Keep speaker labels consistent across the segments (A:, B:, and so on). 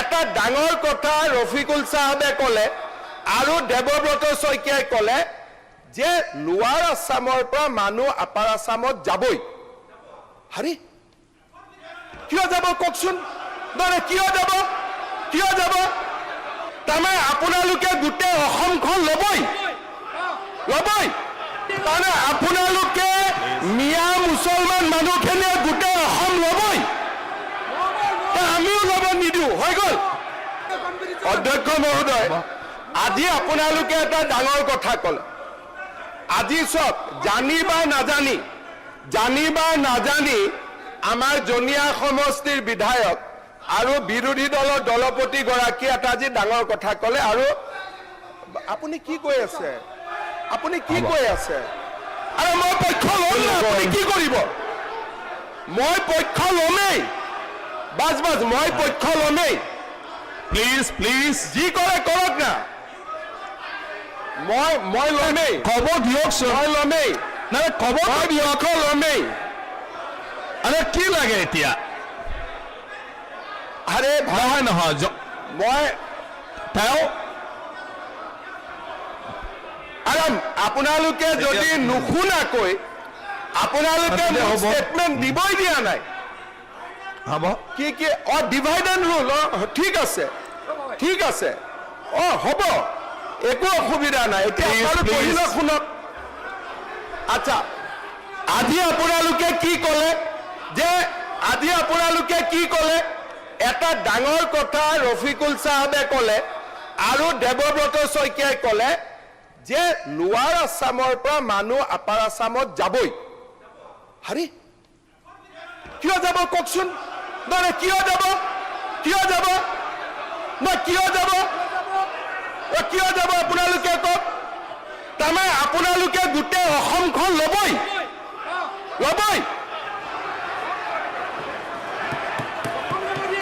A: এটা ডাঙৰ কথা ৰফিকুল চাহাবে ক'লে আৰু দেৱব্ৰত শইকীয়াই ক'লে যে লোৱাৰ আছামৰ পৰা মানুহ আপাৰ আছামত যাবই। হাৰি, কিয় যাব কওকচোন? নহয় কিয় যাব? কিয় যাব? তাৰমানে আপোনালোকে গোটেই অসমখন ল'বই। ল'বই। তাৰমানে আপোনালোকে মিয়া মুছলমান মানুহখিনিয়ে গোটেই অসম ল'বই তে আমিও ল'ব নিদিওঁ হৈ গ'ল অধ্যক্ষ মহোদয় আজি আপোনালোকে এটা ডাঙৰ কথা ক'লে। আজি চাওক জানি বা নাজানি জানি বা নাজানি আমাৰ জনীয়া সমষ্টিৰ বিধায়ক আৰু বিৰোধী দলৰ দলপতিগৰাকীয়ে এটা আজি ডাঙৰ কথা ক'লে আৰু আপুনি কি কৈ আছে? আপুনি কি কৈ আছে? আৰু মই পক্ষ ল'ম আপুনি কি কৰিব? মই পক্ষ ল'মেই। বাছ বাছ মই পক্ষ ল'মেই।
B: প্লিজ প্লিজ
A: যি কৰে কৰক না। মই মই ল'মেই।
B: ক'ব দিয়কচোন
A: মই ল'মেই।
B: নাই ক'ব
A: মই পক্ষ ল'মেই।
B: আৰে কি লাগে এতিয়া?
A: আৰে
B: নহয় নহয়
A: মই
B: তেওঁ
A: আৰু আপোনালোকে যদি নুশুনাকৈ আপোনালোকে মোক ষ্টেটমেণ্ট দিবই দিয়া নাই।
B: হ'ব
A: কি কি? অ ডিভাইড এণ্ড ৰুল অ ঠিক আছে। ঠিক আছে। অ হ'ব। একো অসুবিধা নাই। এতিয়া পঢ়িলে শুনক। আচ্ছা আজি আপোনালোকে কি ক'লে? যে আজি আপোনালোকে কি ক'লে? এটা ডাঙৰ কথা ৰফিকুল চাহাবে ক'লে আৰু দেৱব্ৰত শইকীয়াই ক'লে যে লোৱাৰ আছামৰ পৰা মানুহ আপাৰ আছামত যাবই। হাৰি কিয় যাব কওকচোন? নহয় কিয় যাব? কিয় যাব? নহয় কিয় যাব? কিয় যাব আপোনালোকে কওক? তাৰমানে আপোনালোকে গোটেই ল'বই। ল'বই।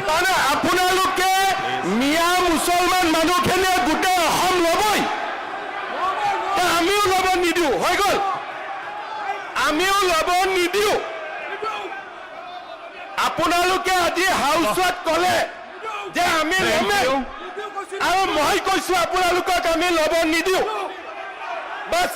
A: তাৰমানে আপোনালোকে মিয়া মুছলমান মানুহখিনিয়ে গোটেই অসম ল'বই। আমিও ল'ব নিদিওঁ। হৈ গ'ল। আমিও ল'ব নিদিওঁ। আপোনালোকে আজি হাউচত ক'লে যে আমি ল'মেই. আৰু মই কৈছো আপোনালোকক আমি ল'ব নিদিওঁ। বাছ।